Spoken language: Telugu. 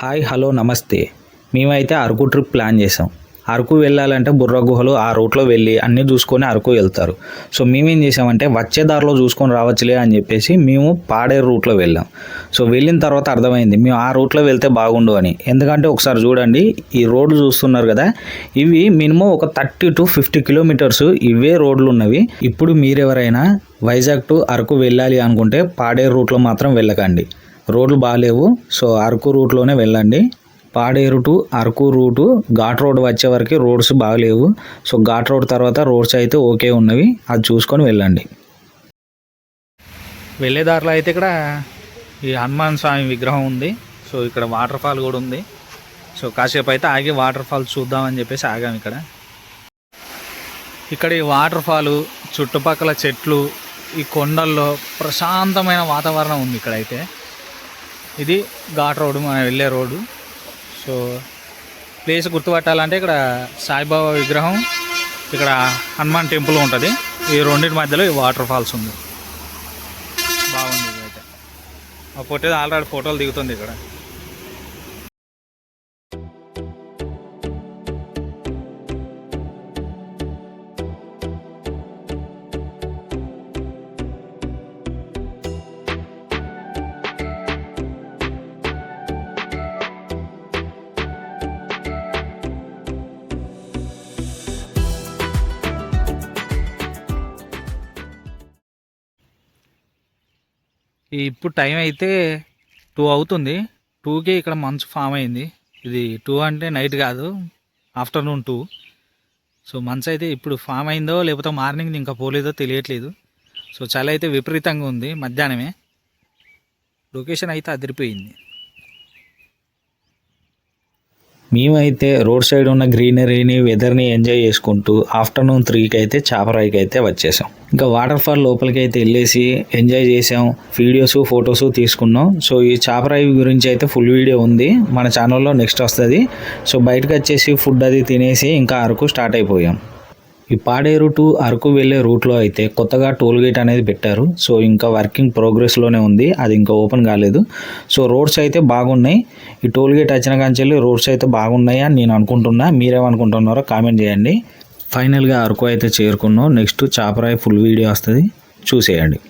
హాయ్ హలో నమస్తే. మేమైతే అరకు ట్రిప్ ప్లాన్ చేసాం అరకు వెళ్ళాలంటే బుర్ర గుహలు ఆ రూట్లో వెళ్ళి అన్నీ చూసుకొని అరకు వెళ్తారు. సో మేమేం చేసామంటే వచ్చే దారిలో చూసుకొని రావచ్చులే అని చెప్పేసి మేము పాడేరు రూట్లో వెళ్ళాం. సో వెళ్ళిన తర్వాత అర్థమైంది మేము ఆ రూట్లో వెళ్తే బాగుండు అని. ఎందుకంటే ఒకసారి చూడండి ఈ రోడ్లు చూస్తున్నారు కదా ఇవి మినిమం ఒక థర్టీ టు ఫిఫ్టీ కిలోమీటర్స్ ఇవే రోడ్లు ఉన్నవి. ఇప్పుడు మీరెవరైనా వైజాగ్ టు అరకు వెళ్ళాలి అనుకుంటే పాడేరు రూట్లో మాత్రం వెళ్ళకండి. రోడ్లు బాగాలేవు. సో అరకు రూట్లోనే వెళ్ళండి. Paderu to Araku route ghat road వచ్చే వరకు రోడ్స్ బాగలేవు. సో ఘాట్ రోడ్ తర్వాత రోడ్స్ అయితే ఓకే ఉన్నవి. అది చూసుకొని వెళ్ళండి. వెళ్ళే దారిలో అయితే ఇక్కడ ఈ హనుమాన్ స్వామి విగ్రహం ఉంది. సో ఇక్కడ వాటర్ ఫాల్ కూడా ఉంది. సో కాసేపు అయితే ఆగి వాటర్ ఫాల్ చూద్దామని చెప్పేసి ఆగాం ఇక్కడ. ఇక్కడ ఈ వాటర్ ఫాలు చుట్టుపక్కల చెట్లు ఈ కొండల్లో ప్రశాంతమైన వాతావరణం ఉంది ఇక్కడైతే. ఇది ఘాట్ రోడ్డు మనం వెళ్ళే రోడ్డు. సో ప్లేస్ గుర్తుపట్టాలంటే ఇక్కడ సాయిబాబా విగ్రహం ఇక్కడ హనుమాన్ టెంపుల్ ఉంటుంది. ఈ రెండింటి మధ్యలో ఈ వాటర్ ఫాల్స్ ఉంది. బాగుంది అయితే ఆ ఫోటో ఆల్రెడీ ఫోటోలు దిగుతుంది ఇక్కడ. ఇప్పుడు టైం అయితే టూ అవుతుంది. టూకి ఇక్కడ మంచు ఫామ్ అయింది. ఇది టూ అంటే నైట్ కాదు ఆఫ్టర్నూన్ టూ. సో మంచు అయితే ఇప్పుడు ఫామ్ అయిందో లేకపోతే మార్నింగ్ ఇంకా పోలేదో తెలియట్లేదు. సో చలి అయితే విపరీతంగా ఉంది మధ్యాహ్నమే. లొకేషన్ అయితే అదిరిపోయింది. మేమైతే రోడ్ సైడ్ ఉన్న గ్రీనరీని వెదర్ని ఎంజాయ్ చేసుకుంటూ ఆఫ్టర్నూన్ త్రీకి అయితే చాపరాయికి అయితే వచ్చేసాం. ఇంకా వాటర్ ఫాల్ లోపలికి అయితే వెళ్ళేసి ఎంజాయ్ చేసాం. వీడియోస్ ఫొటోస్ తీసుకున్నాం. సో ఈ చాపరాయి గురించి అయితే ఫుల్ వీడియో ఉంది. మన ఛానల్లో నెక్స్ట్ వస్తుంది. సో బయటకు వచ్చేసి ఫుడ్ అది తినేసి ఇంకా అరకు స్టార్ట్ అయిపోయాం. ఈ పాడేరు టు అరకు వెళ్ళే రూట్లో అయితే కొత్తగా టోల్ గేట్ అనేది పెట్టారు. సో ఇంకా వర్కింగ్ ప్రోగ్రెస్లోనే ఉంది. అది ఇంకా ఓపెన్ కాలేదు. సో రోడ్స్ అయితే బాగున్నాయి. ఈ టోల్ గేట్ వచ్చిన కాంచెల్లి రోడ్స్ అయితే బాగున్నాయి అని నేను అనుకుంటున్నా. మీరేమనుకుంటున్నారో కామెంట్ చేయండి. ఫైనల్గా అరకు అయితే చేరుకున్నాం. నెక్స్ట్ చాపరాయి ఫుల్ వీడియో వస్తుంది. చూసేయండి.